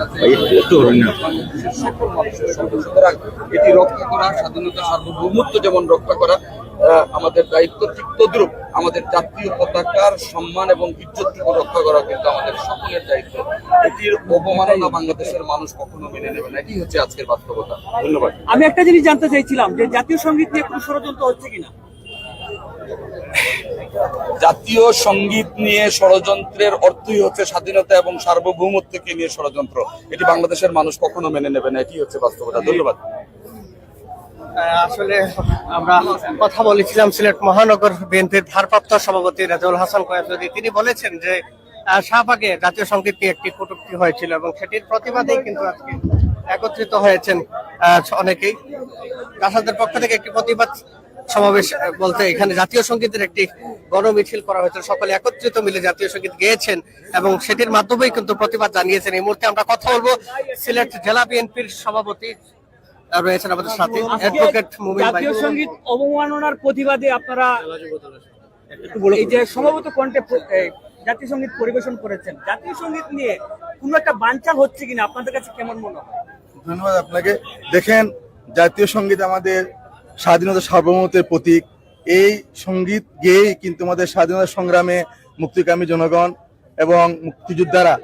কাছে বাংলাদেশের সকল মানুষের সুতরাং এটি রক্ষা করা স্বাধীনতা সার্বভৌমত্ব যেমন রক্ষা করা আমাদের দায়িত্ব ঠিক তদ্রুপ আমাদের জাতীয় পতাকার সম্মান এবং ইজ্জতটুকু রক্ষা করা কিন্তু আমাদের সকলের দায়িত্ব। এটির অবমাননা বাংলাদেশের মানুষ কখনো মেনে নেবে না। এটি হচ্ছে আজকের বাস্তবতা। ধন্যবাদ। আমি একটা জিনিস জানতে চাইছিলাম যে জাতীয় সংগীত নিয়ে কোনো ষড়যন্ত্র হচ্ছে কিনা? জাতীয় সংগীত নিয়ে ষড়যন্ত্রের অর্থই হচ্ছে স্বাধীনতা এবং সার্বভৌমত্বকে নিয়ে ষড়যন্ত্র। এটি বাংলাদেশের মানুষ কখনো মেনে নেবে না, এটি হচ্ছে বাস্তবতা। ধন্যবাদ। আসলে আমরা কথা বলেছিলাম সিলেট মহানগর বিএনপির ভারপ্রাপ্ত সভাপতি রাজুল হাসান কয়াসুদ্দি তিনি বলেছেন যে শাহবাগে জাতীয় সংগীত নিয়ে একটি কটূক্তি হয়েছিল এবং সেটির প্রতিবাদেই কিন্তু আজকে একত্রিত হয়েছেন অনেকেই। রাশাদের পক্ষ থেকে একটি প্রতিবাদ সমাবেশ বলতে এখানে জাতীয় সঙ্গীতের একটি গণমিছিল করা হয়েছিল। সকলে একত্রিত মিলে জাতীয় সংগীত গেয়েছেন এবং সেটির মাধ্যমেই কিন্তু প্রতিবাদ জানিয়েছেন। এই মুহূর্তে আমরা কথা বলব সিলেট জেলা বিএনপির সভাপতি রয়েছেন আমাদের সাথে অ্যাডভোকেট মুমিন জাতীয় সংগীত অবমাননার প্রতিবাদে আপনারা এই যে সম্ভবত কণ্ঠে জাতীয় সংগীত পরিবেশন করেছেন। জাতীয় সংগীত নিয়ে কোনো একটা বানচাল হচ্ছে কিনা আপনাদের কাছে কেমন মনে হয়? ধন্যবাদ আপনাকে। দেখেন জাতীয় সংগীত আমাদের স্বাধীনতা সার্বভৌমত্বের প্রতীক। এই সংগীত গেয়েই কিন্তু আমাদের স্বাধীনতা সংগ্রামে মুক্তিকামী জনগণ এবং মুক্তিযোদ্ধারা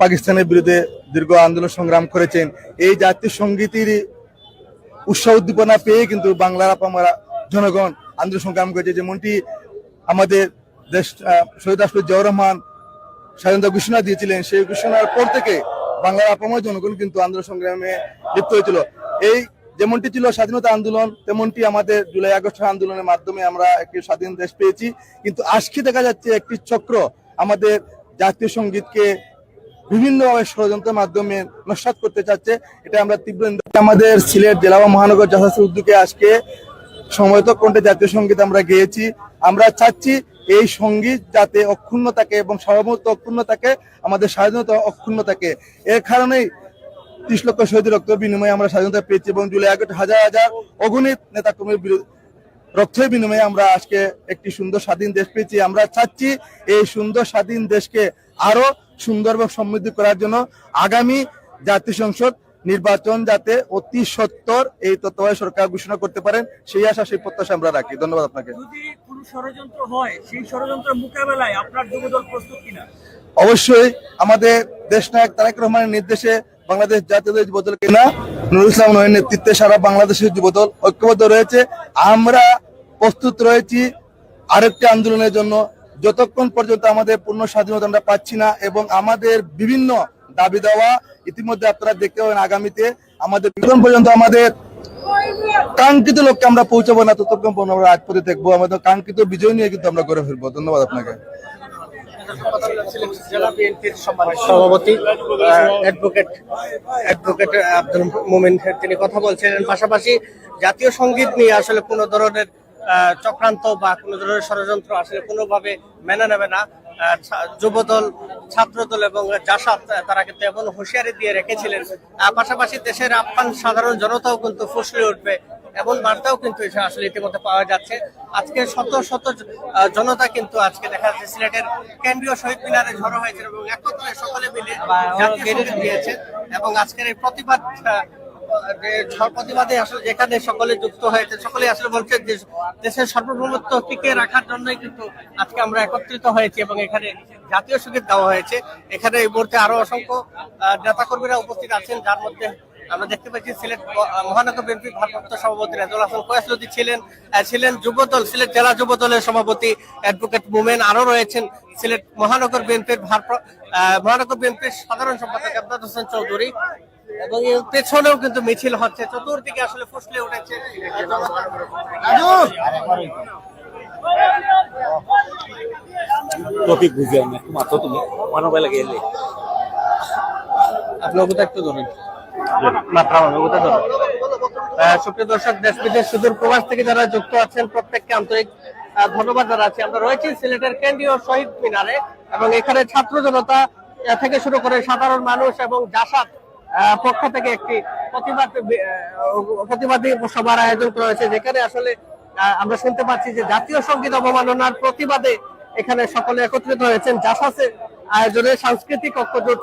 পাকিস্তানের বিরুদ্ধে দীর্ঘ আন্দোলন সংগ্রাম করেছেন। এই জাতীয় সঙ্গীতেরই উৎসাহ উদ্দীপনা পেয়ে কিন্তু বাংলার আপামারা জনগণ আন্দোলন সংগ্রাম করেছে। যেমনটি আমাদের দেশ শহীদ রাষ্ট্রপতি জিয়াউর রহমান স্বাধীনতা ঘোষণা দিয়েছিলেন, সেই ঘোষণার পর থেকে বাংলার আপাময় জনগণ কিন্তু আন্দোলন সংগ্রামে লিপ্ত হয়েছিল। এই যেমনটি ছিল স্বাধীনতা আন্দোলন, তেমনটি আমাদের জুলাই আগস্ট আন্দোলনের মাধ্যমে আমরা একটি স্বাধীন দেশ পেয়েছি। কিন্তু আজকে দেখা যাচ্ছে একটি চক্র আমাদের জাতীয় সঙ্গীতকে বিভিন্নভাবে ষড়যন্ত্রের মাধ্যমে নস্বাত করতে চাচ্ছে। এটা আমরা তীব্র আমাদের সিলেট জেলা ও মহানগর জাহাজের উদ্যোগে আজকে সময়ত কণ্ঠে জাতীয় সংগীত আমরা গেয়েছি। আমরা চাচ্ছি এই সংগীত যাতে অক্ষুণ্ণ থাকে এবং সার্বভৌমত্ব অক্ষুণ্ণ থাকে আমাদের স্বাধীনতা অক্ষুণ্ণ থাকে এর কারণেই ত্রিশ লক্ষ শহীদের রক্ত বিনিময়ে আমরা স্বাধীনতা পেয়েছি এবং জুলাই আগস্ট হাজার হাজার অগণিত নেতা কর্মীর রক্তের বিনিময়ে আমরা আজকে একটি সুন্দর স্বাধীন দেশ পেয়েছি। আমরা চাচ্ছি এই সুন্দর স্বাধীন দেশকে আরও সুন্দর এবং সমৃদ্ধ করার জন্য আগামী জাতীয় সংসদ নির্বাচন যাতে অতি সত্তর এই তত্ত্বাবধায়ক সরকার ঘোষণা করতে পারেন সেই আশা সেই প্রত্যাশা আমরা রাখি। ধন্যবাদ আপনাকে। যদি কোনো ষড়যন্ত্র হয় সেই ষড়যন্ত্রের মোকাবেলায় আপনার যুবদল প্রস্তুত কিনা? অবশ্যই আমাদের দেশ নায়ক তারেক রহমানের নির্দেশে বাংলাদেশ জাতীয় যুবদল কেনা? নুরুল ইসলাম নয়ের নেতৃত্বে সারা বাংলাদেশের যুবদল ঐক্যবদ্ধ রয়েছে। আমরা প্রস্তুত রয়েছি আরেকটি আন্দোলনের জন্য। যতক্ষণ পর্যন্ত আমাদের পূর্ণ স্বাধীনতা আমরা পাচ্ছি না এবং আমাদের বিভিন্ন দাবি দেওয়া ইতিমধ্যে আপনারা দেখতে পাবেন আগামীতে। আমাদের যতক্ষণ পর্যন্ত আমাদের কাঙ্ক্ষিত লক্ষ্যে আমরা পৌঁছাবো না, ততক্ষণ পর্যন্ত আমরা আজ পথে দেখব। আমাদের কাঙ্ক্ষিত বিজয় নিয়ে কিন্তু আমরা করে ফেলব। ধন্যবাদ আপনাকে। সভাপতি অ্যাডভোকেট অ্যাডভোকেট আব্দুল মুমিন তিনি কথা বলছিলেন। পাশাপাশি জাতীয় সংগীত নিয়ে আসলে কোনো ধরনের চক্রান্ত বা কোনো ধরনের ষড়যন্ত্র আসলে কোনোভাবে মেনে নেবে না। যুবদল, ছাত্রদল এবং জাসাদ তারা কিন্তু এমন হুঁশিয়ারি দিয়ে রেখেছিলেন। পাশাপাশি দেশের আফগান সাধারণ জনতাও কিন্তু ফুসলে উঠবে এমন বার্তাও কিন্তু আসলে ইতিমধ্যে পাওয়া যাচ্ছে। আজকে শত শত জনতা কিন্তু আজকে দেখা যাচ্ছে সিলেটের কেন্দ্রীয় শহীদ মিনারে ঝড়ো হয়েছে এবং একত্রে সকলে মিলে দিয়েছে এবং আজকের এই প্রতিবাদ প্রতিবাদে আসলে যেখানে সকলে যুক্ত হয়েছে সকলে আসলে বলছে যে দেশের সার্বভৌমত্ব টিকে রাখার জন্যই কিন্তু আজকে আমরা একত্রিত হয়েছি এবং এখানে জাতীয় সংগীত দেওয়া হয়েছে। এখানে এই মুহূর্তে আরও অসংখ্য নেতাকর্মীরা উপস্থিত আছেন, যার মধ্যে আমরা দেখতে পাচ্ছি সিলেট মহানগর বিএনপির ভারপ্রাপ্ত সভাপতি রাজুল হাসান কয়াসলুদ্দি ছিলেন ছিলেন যুবদল সিলেট জেলা যুবদলের সভাপতি অ্যাডভোকেট মোমেন আরও রয়েছেন। সিলেট মহানগর বিএনপির আহ, মহানগর বিএনপির সাধারণ সম্পাদক আব্দাদ হোসেন চৌধুরী এবং এর পেছনেও কিন্তু মিছিল হচ্ছে। চতুর্দিকে আসলে ফুসলে উঠেছে টপিক বুঝি আমি একটু মাত্র তুমি। মানবে লাগে আপনি একটু ধরুন সুপ্রিয় দর্শক, দেশ বিদেশ সুদূর প্রবাস থেকে যারা যুক্ত আছেন, প্রত্যেককে আন্তরিক ধন্যবাদ জানাচ্ছি। আমরা রয়েছি সিলেটের কেন্দ্রীয় শহীদ মিনারে এবং এখানে ছাত্র জনতা থেকে শুরু করে সাধারণ মানুষ এবং জাসাদ পক্ষ থেকে একটি প্রতিবাদ প্রতিবাদী সভার আয়োজন করা হয়েছে, যেখানে আসলে আমরা শুনতে পাচ্ছি যে জাতীয় সংগীত অবমাননার প্রতিবাদে এখানে সকলে একত্রিত হয়েছেন। জাসাসে আয়োজনে সাংস্কৃতিক ঐক্যজোট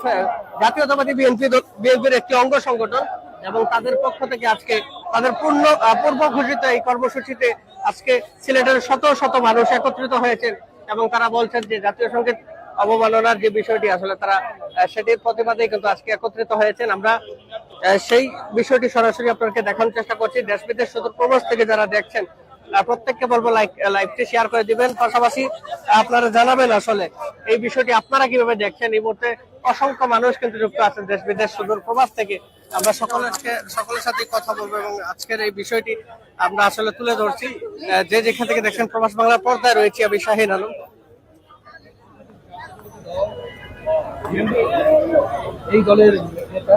জাতীয়তাবাদী বিএনপি বিএনপির একটি অঙ্গ সংগঠন এবং তাদের পক্ষ থেকে আজকে তাদের পূর্ণ পূর্ব ঘোষিত এই কর্মসূচিতে আজকে সিলেটের শত শত মানুষ একত্রিত হয়েছেন এবং তারা বলছেন যে জাতীয় সংগীত অবমাননার যে বিষয়টি আসলে তারা সেটির প্রতিবাদে কিন্তু আজকে একত্রিত হয়েছেন। আমরা সেই বিষয়টি সরাসরি আপনাকে দেখানোর চেষ্টা করছি। দেশ বিদেশ সুদূর প্রবাস থেকে যারা দেখছেন প্রত্যেককে বলব লাইক লাইভটি শেয়ার করে দিবেন। পাশাপাশি আপনারা জানাবেন আসলে এই বিষয়টি আপনারা কীভাবে দেখছেন? এই মুহূর্তে অসংখ্য মানুষ কিন্তু যুক্ত আছেন দেশ বিদেশ, সুদূর প্রবাস থেকে। আমরা সকলের সকলের সাথে কথা বলব এবং আজকের এই বিষয়টি আমরা আসলে তুলে ধরছি। যে যেখান থেকে দেখছেন প্রবাস বাংলার পর্দায় রয়েছি আমি শাহিন আলম। এই দলের নেতা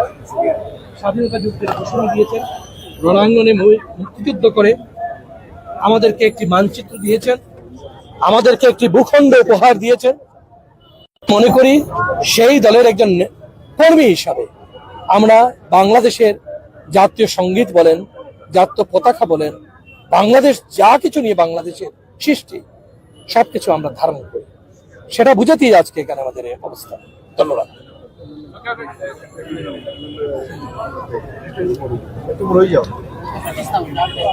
স্বাধীনতা যুদ্ধের ঘোষণা দিয়েছেন। রণাঙ্গনে মুক্তিযুদ্ধ করে আমাদেরকে একটি মানচিত্র দিয়েছেন, আমাদেরকে একটি ভূখণ্ড উপহার দিয়েছেন। মনে করি সেই দলের একজন কর্মী হিসাবে আমরা বাংলাদেশের জাতীয় সংগীত বলেন, জাতীয় পতাকা বলেন, বাংলাদেশ যা কিছু নিয়ে বাংলাদেশের সৃষ্টি, সবকিছু আমরা ধারণ করি। সেটা বুঝাতেই আজকে এখানে আমাদের অবস্থা। ধন্যবাদ।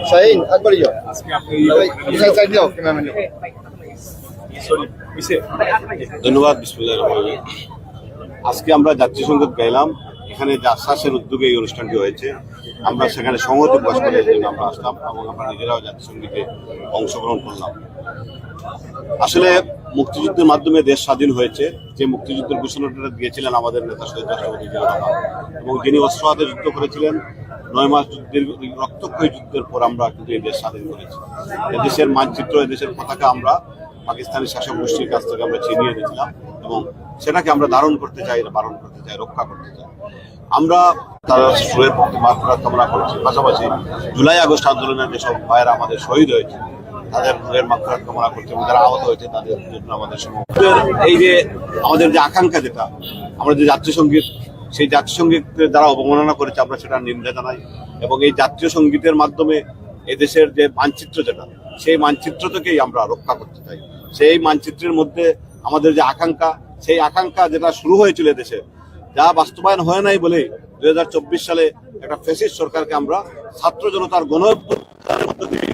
শাহিন আকবর যাও। সাইড যাও ক্যামেরাম্যান ধন্যবাদ বিসমুল্লাহ রহমান আজকে আমরা জাতীয় সংগীত গাইলাম এখানে যে আশ্বাসের উদ্যোগে এই অনুষ্ঠানটি হয়েছে। আমরা সেখানে সংহতি প্রকাশ করার জন্য আমরা আসলাম এবং আমরা নিজেরাও জাতীয় সঙ্গীতে অংশগ্রহণ করলাম। আসলে মুক্তিযুদ্ধের মাধ্যমে দেশ স্বাধীন হয়েছে। যে মুক্তিযুদ্ধের ঘোষণাটা দিয়েছিলেন আমাদের নেতা শহীদ রাষ্ট্রপতি রহমান এবং যিনি অস্ত্র হাতে যুদ্ধ করেছিলেন, নয় মাস যুদ্ধের রক্তক্ষয়ী যুদ্ধের পর আমরা কিন্তু এই দেশ স্বাধীন করেছি। এদেশের মানচিত্র এদেশের পতাকা আমরা পাকিস্তানি শাসক গোষ্ঠীর কাছ থেকে আমরা ছিনিয়ে নিয়েছিলাম এবং সেটাকে আমরা ধারণ করতে চাই বারণ করতে চাই, রক্ষা করতে চাই। আমরা তারা সুরের মাত্রা কামনা করছি। পাশাপাশি জুলাই আগস্ট আন্দোলনের যেসব ভাইয়েরা আমাদের শহীদ হয়েছে তাদের সুরের মাত্রা কামনা করছি এবং যারা আহত হয়েছে তাদের জন্য আমাদের সমর্থন এই যে আমাদের যে আকাঙ্ক্ষা যেটা, আমরা যে জাতীয় সংগীত, সেই জাতীয় সঙ্গীতের দ্বারা অবমাননা করেছে, আমরা সেটা নিন্দা জানাই। এবং এই জাতীয় সঙ্গীতের মাধ্যমে এদেশের যে মানচিত্র যেটা, সেই মানচিত্র থেকেই আমরা রক্ষা করতে চাই। সেই মানচিত্রের মধ্যে আমাদের যে আকাঙ্ক্ষা, সেই আকাঙ্ক্ষা যেটা শুরু হয়েছিল দেশে যা বাস্তবায়ন হয় নাই বলে দুই সালে একটা ফেসিস সরকারকে আমরা ছাত্র জনতার গণ অভ্যুত্থানের মধ্য দিয়ে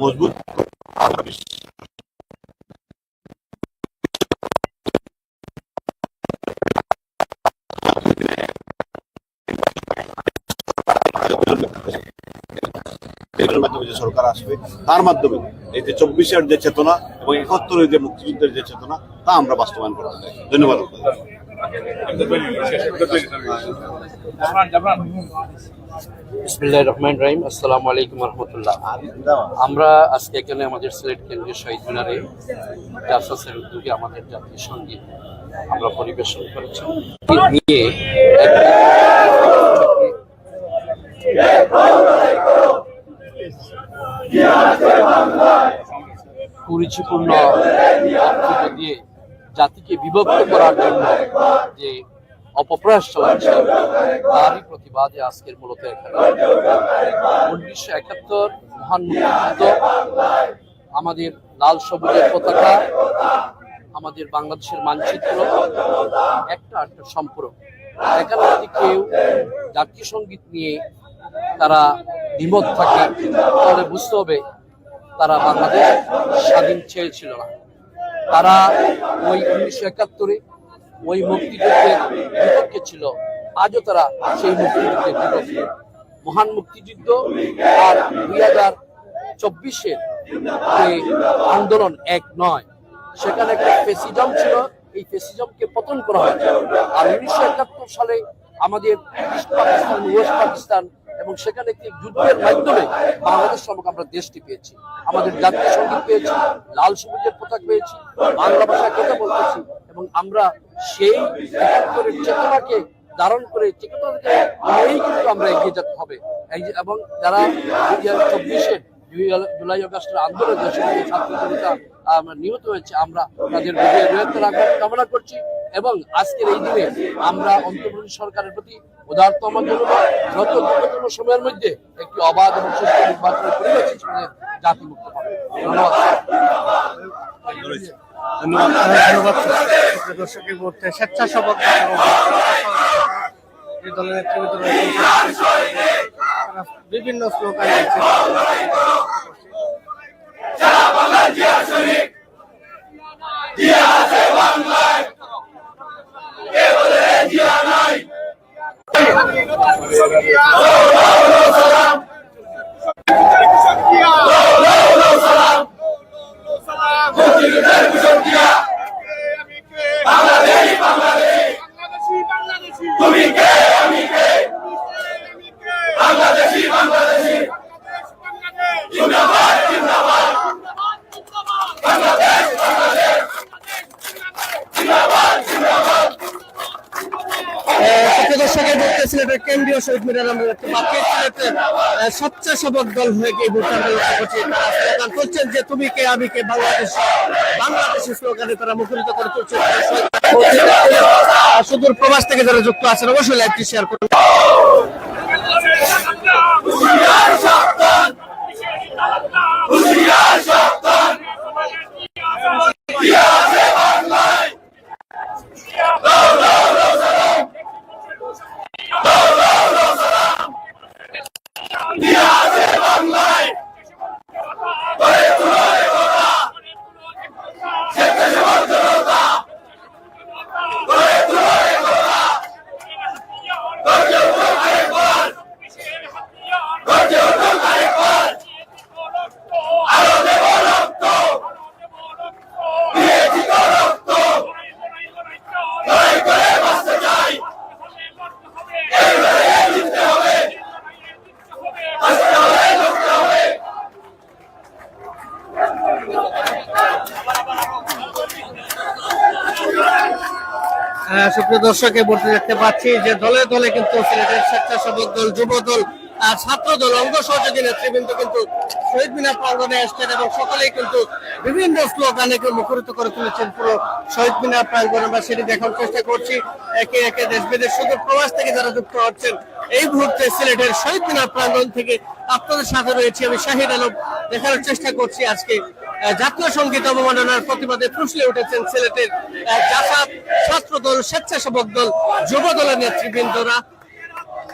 মজবুত? এগুলোর মাধ্যমে যে সরকার আসবে তার মাধ্যমে এই যে চব্বিশের যে চেতনা এবং একাত্তরের যে মুক্তিযুদ্ধের যে চেতনা তা আমরা বাস্তবায়ন করতে চাই ধন্যবাদ বিসমিল্লাহির রহমান রহিম। আসসালামু আলাইকুম রহমতুল্লাহ আমরা আজকে এখানে আমাদের সিলেট কেন্দ্রীয় শহীদ মিনারে উদ্যোগে আমাদের জাতীয় সংগীত আমরা পরিবেশন করেছি। নিয়ে কুরুচিপূর্ণ দিয়ে জাতিকে বিভক্ত করার জন্য যে অপপ্রয়াস চালাচ্ছে। তারই প্রতিবাদে আজকের মূলত উনিশশো একাত্তর মহান আমাদের লাল সবুজের পতাকা, আমাদের বাংলাদেশের মানচিত্র, একটা একটা সম্পর্ক। এখানে যদি কেউ জাতীয় সংগীত নিয়ে তারা দ্বিমত থাকে, তাহলে বুঝতে হবে তারা বাংলাদেশ স্বাধীন চেয়েছিল না। তারা ওই উনিশশো একাত্তরে ওই মুক্তিযুদ্ধের বিপক্ষে ছিল, আজও তারা সেই মুক্তিযুদ্ধের বিপক্ষে। মহান মুক্তিযুদ্ধ আর দুই হাজার চব্বিশের আন্দোলন এক নয়, সেখানে একটা ফেসিজম ছিল। এই ফেসিজমকে পতন করা হয়েছে আর উনিশশো একাত্তর সালে আমাদের ইস্ট পাকিস্তান, ওয়েস্ট পাকিস্তান এবং সেখানে একটি যুদ্ধের মাধ্যমে বাংলাদেশ নামক আমরা দেশটি পেয়েছি। আমাদের জাতীয় সংগীত পেয়েছি, লাল সবুজের পতাকা পেয়েছি, বাংলা ভাষায় কথা বলতেছি এবং আমরা সেই চেতনাকে ধারণ করে চেতনাকে কিন্তু আমরা এগিয়ে যেতে হবে। এবং যারা দুই হাজার চব্বিশের জুলাই আগস্টের আন্দোলন যে সমস্ত ছাত্র জনতা নিহত হয়েছে, আমরা তাদের বৃহত্তর আকাঙ্ক্ষা কামনা করছি এবং আজকের এই দিনে আমরা অন্তর্বর্তী সরকারের প্রতি উদারত আমার জন্য যত দ্রুততম সময়ের মধ্যে একটি অবাধ এবং সুস্থ নির্বাচনের পরিবেশ হিসেবে জাতি মুক্ত হবে। ধন্যবাদ ধন্যবাদ সুপ্রিয় দর্শক, এই মুহূর্তে স্বেচ্ছাসেবক দল এবং এই দলের নেতৃবৃন্দ রয়েছেন তারা বিভিন্ন স্লোগান দিচ্ছে তুমি কে? আমি কে? বাংলাদেশি বাংলাদেশি। বাংলাদেশ বাংলাদেশ জিন্দাবাদ জিন্দাবাদ সুপ্রিয় দর্শক এই মুহূর্তে সিলেটের কেন্দ্রীয় শহীদ মিনার আমরা দেখতে পাচ্ছি স্বেচ্ছাসেবক দল হয়ে এই মুহূর্তে আমরা যে তুমি কে আমি কে বাংলাদেশ বাংলাদেশের স্লোগানে তারা মুখরিত করে সুদূর প্রবাস থেকে যারা যুক্ত আছেন অবশ্যই লাইভটি শেয়ার করুন আহ, সুপ্রিয় দর্শক এই দেখতে পাচ্ছি যে দলে দলে কিন্তু সিলেটের স্বেচ্ছাসেবক দল যুব দল আর ছাত্র দল অঙ্গ সহযোগী নেতৃবৃন্দ কিন্তু শহীদ মিনার প্রাঙ্গনে এসছেন এবং সকলেই কিন্তু বিভিন্ন স্লোগানে মুখরিত করে তুলেছেন পুরো শহীদ মিনার প্রাঙ্গন আমরা সেটি দেখার চেষ্টা করছি। একে একে দেশ বিদেশ শুধু প্রবাস থেকে যারা যুক্ত হচ্ছেন এই মুহূর্তে সিলেটের শহীদ মিনার প্রাঙ্গন থেকে আপনাদের সাথে রয়েছে আমি শাহিদ আলম। দেখানোর চেষ্টা করছি আজকে জাতীয় সংগীত অবমাননার প্রতিবাদে ফুসলে উঠেছেন সিলেটের আহ, ছাত্র দল স্বেচ্ছাসেবক দল যুব দলের নেতৃবৃন্দরা।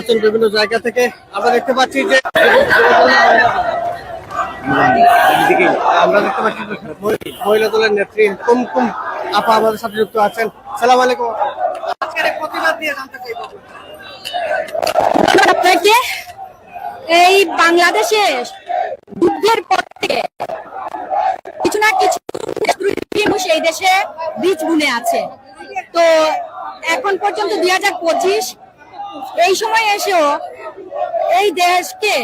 হচ্ছেন বিভিন্ন জায়গা থেকে আমরা দেখতে পাচ্ছি যে আমরা দেখতে পাচ্ছি মহিলা দলের নেত্রী কুমকুম আপা আমাদের সাথে যুক্ত আছেন। সালাম আলাইকুম প্রতিবাদ নিয়ে জানতে চাইব আপনাকে এই বাংলাদেশে যুদ্ধের পর থেকে কিছু না কিছু এই দেশে বীজ বুনে আছে। তো এখন পর্যন্ত দুই হাজার পঁচিশ এই সময় এসেও এই দেশকে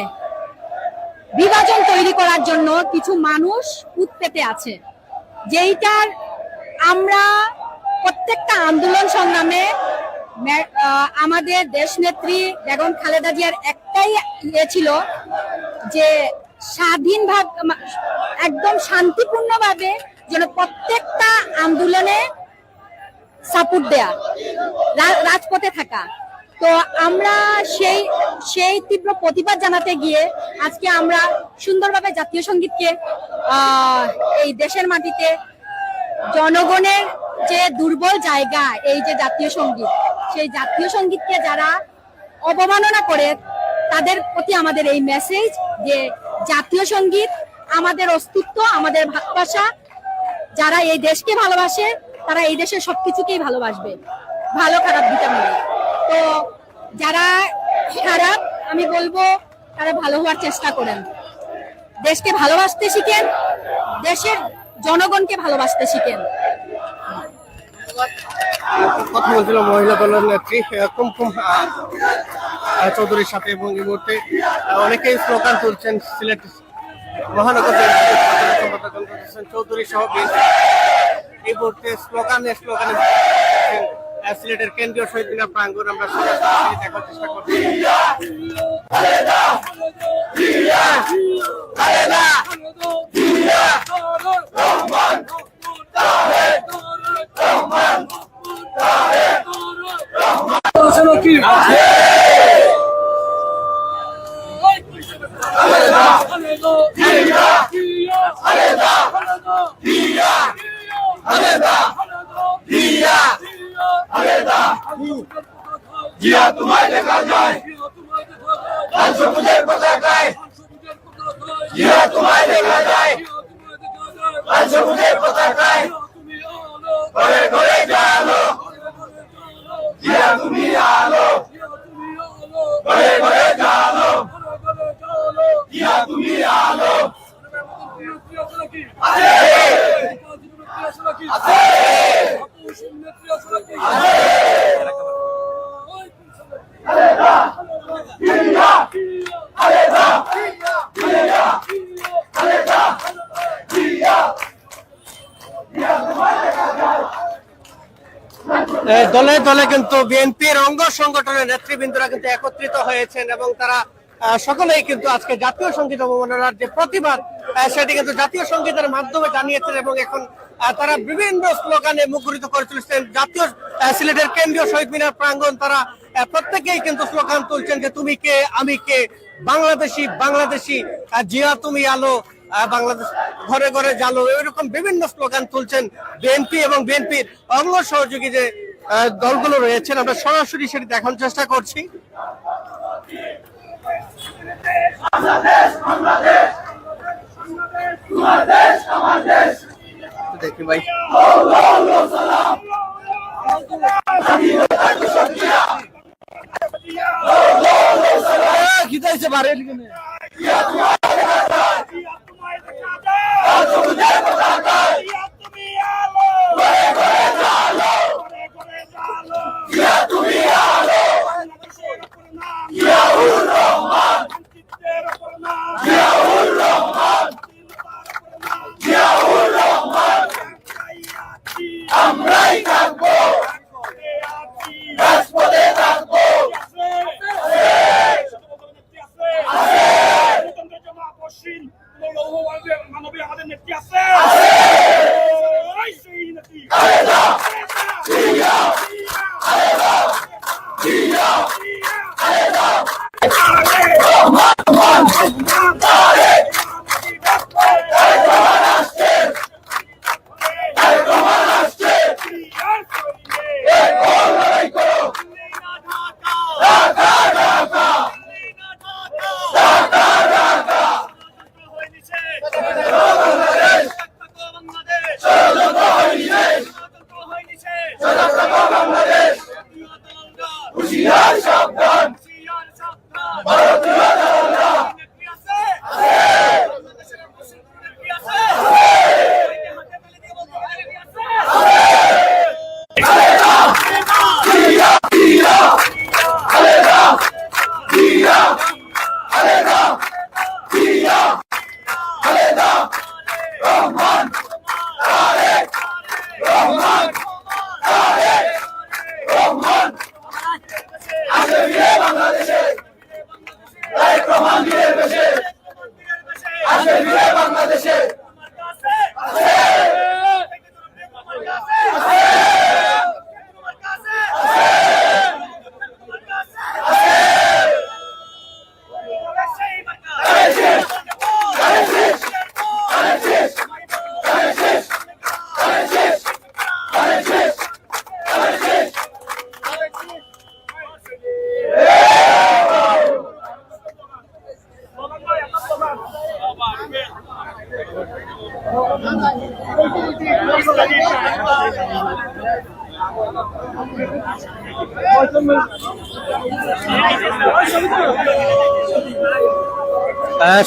বিভাজন তৈরি করার জন্য কিছু মানুষ উৎপেতে আছে। যেইটার আমরা প্রত্যেকটা আন্দোলন সংগ্রামে আমাদের দেশ নেত্রী বেগম খালেদা জিয়ার একটাই ইয়ে ছিল যে স্বাধীন ভাব একদম শান্তিপূর্ণভাবে যেন প্রত্যেকটা আন্দোলনে সাপোর্ট দেয়া রাজপথে থাকা। তো আমরা সেই সেই তীব্র প্রতিবাদ জানাতে গিয়ে আজকে আমরা সুন্দরভাবে জাতীয় সঙ্গীতকে এই দেশের মাটিতে জনগণের যে দুর্বল জায়গা, এই যে জাতীয় সংগীত, সেই জাতীয় সঙ্গীতকে যারা অবমাননা করে, তাদের প্রতি আমাদের এই মেসেজ যে জাতীয় সংগীত আমাদের অস্তিত্ব, আমাদের ভাষা যারা এই দেশকে ভালোবাসে, তারা এই দেশের সবকিছুকেই ভালোবাসবে। ভালো খারাপ দুটা মিলে। তো যারা খারাপ, আমি বলব তারা ভালো হওয়ার চেষ্টা করেন। দেশকে ভালোবাসতে শিখেন, দেশের জনগণকে ভালোবাসতে শিখেন। কথা বলছিল মহিলা দলের নেত্রী কুমকুম চৌধুরীর সাথে এবং এই মুহূর্তে অনেকেই স্লোগান তুলছেন, সিলেট মহানগর চৌধুরী সহ এই মুহূর্তে স্লোগানে স্লোগানে সিলেটের কেন্দ্রীয় শহীদ মিনার প্রাঙ্গণ আমরা দেখার চেষ্টা করছি। জিয়া তোমায় দেখা যায়। লাল সবুজের পতাকায়। জিয়া তোমায় দেখা যায়। লাল সবুজের পতাকায় ঘরে ঘরে জালো জিয়া তুমি আলো ঘরে ঘরে জালো জিয়া তুমি আলো এ, দলে দলে কিন্তু বিএনপির অঙ্গ সংগঠনের নেতৃবৃন্দরা কিন্তু একত্রিত হয়েছেন এবং তারা সকলেই কিন্তু আজকে জাতীয় সংগীত অবমাননার যে প্রতিবাদ সেটি কিন্তু জাতীয় সঙ্গীতের মাধ্যমে জানিয়েছেন এবং এখন তারা বিভিন্ন স্লোগানে মুখরিত করে চলেছেন জাতীয় সিলেটের কেন্দ্রীয় শহীদ মিনার প্রাঙ্গণ তারা প্রত্যেকেই কিন্তু স্লোগান তুলছেন যে তুমি কে, আমি কে, বাংলাদেশি বাংলাদেশি জিয়া তুমি আলো বাংলাদেশ ঘরে ঘরে জালো এরকম বিভিন্ন স্লোগান তুলছেন বিএনপি এবং বিএনপির অঙ্গ সহযোগী যে দলগুলো রয়েছেন। আমরা সরাসরি সেটি দেখানোর চেষ্টা করছি। দেখি ভাই।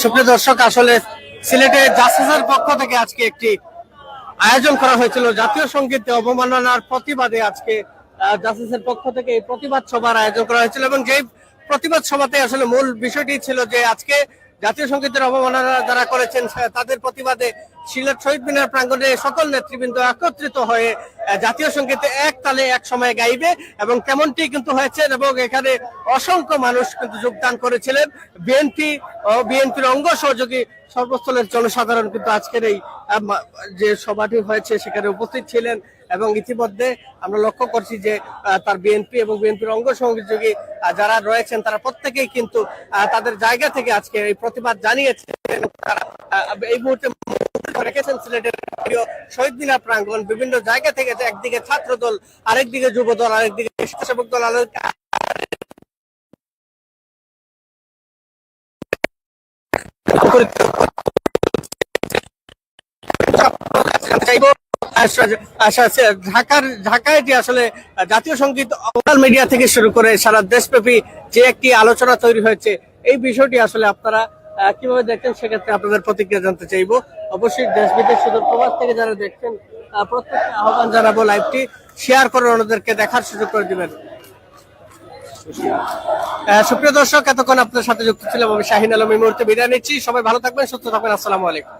সুপ্রিয় দর্শক, আসলে সিলেটে জাসিসের পক্ষ থেকে আজকে একটি আয়োজন করা হয়েছিল। জাতীয় সংগীত অবমাননার প্রতিবাদে আজকে জাসিসের পক্ষ থেকে এই প্রতিবাদ সভার আয়োজন করা হয়েছিল এবং যেই প্রতিবাদ সভাতে আসলে মূল বিষয়টি ছিল যে আজকে জাতীয় সঙ্গীতের অবমাননা যারা করেছেন, তাদের প্রতিবাদে সিলেট শহীদ মিনার প্রাঙ্গণে সকল নেতৃবৃন্দ একত্রিত হয়ে জাতীয় সঙ্গীতে এক তালে এক সময় গাইবে এবং তেমনটি কিন্তু হয়েছে এবং এখানে অসংখ্য মানুষ কিন্তু যোগদান করেছিলেন। বিএনপি ও বিএনপির অঙ্গ সহযোগী সর্বস্থলের জনসাধারণ কিন্তু আজকের এই যে সভাটি হয়েছে সেখানে উপস্থিত ছিলেন এবং ইতিমধ্যে আমরা লক্ষ্য করছি যে তার বিএনপি এবং বিএনপির অঙ্গ সহযোগী যারা রয়েছেন তারা প্রত্যেকেই কিন্তু তাদের জায়গা থেকে আজকে এই প্রতিবাদ জানিয়েছেন তারা এই মুহূর্তে রেখেছেন সিলেটের শহীদ বিভিন্ন জায়গা থেকে একদিকে ছাত্র দল আরেকদিকে যুব দল আরেকদিকে স্বেচ্ছাসেবক দল ঢাকার ঢাকায় যে আসলে জাতীয় সংগীত মিডিয়া থেকে শুরু করে সারা দেশব্যাপী যে একটি আলোচনা তৈরি হয়েছে, এই বিষয়টি আসলে আপনারা কীভাবে দেখছেন সেক্ষেত্রে আপনাদের প্রতিক্রিয়া জানতে চাইব। অবশ্যই দেশ বিদেশ সুদূর প্রবাস থেকে যারা দেখছেন প্রত্যেককে আহ্বান জানাব লাইভটি। শেয়ার করে ওনাদেরকে দেখার সুযোগ করে দিবেন। সুপ্রিয় দর্শক, এতক্ষণ আপনার সাথে যুক্ত ছিলাম আমি শাহিন আলম। এই মুহূর্তে বিদায় নিচ্ছি। সবাই ভালো থাকবেন, সুস্থ থাকবেন। আসসালামু আলাইকুম।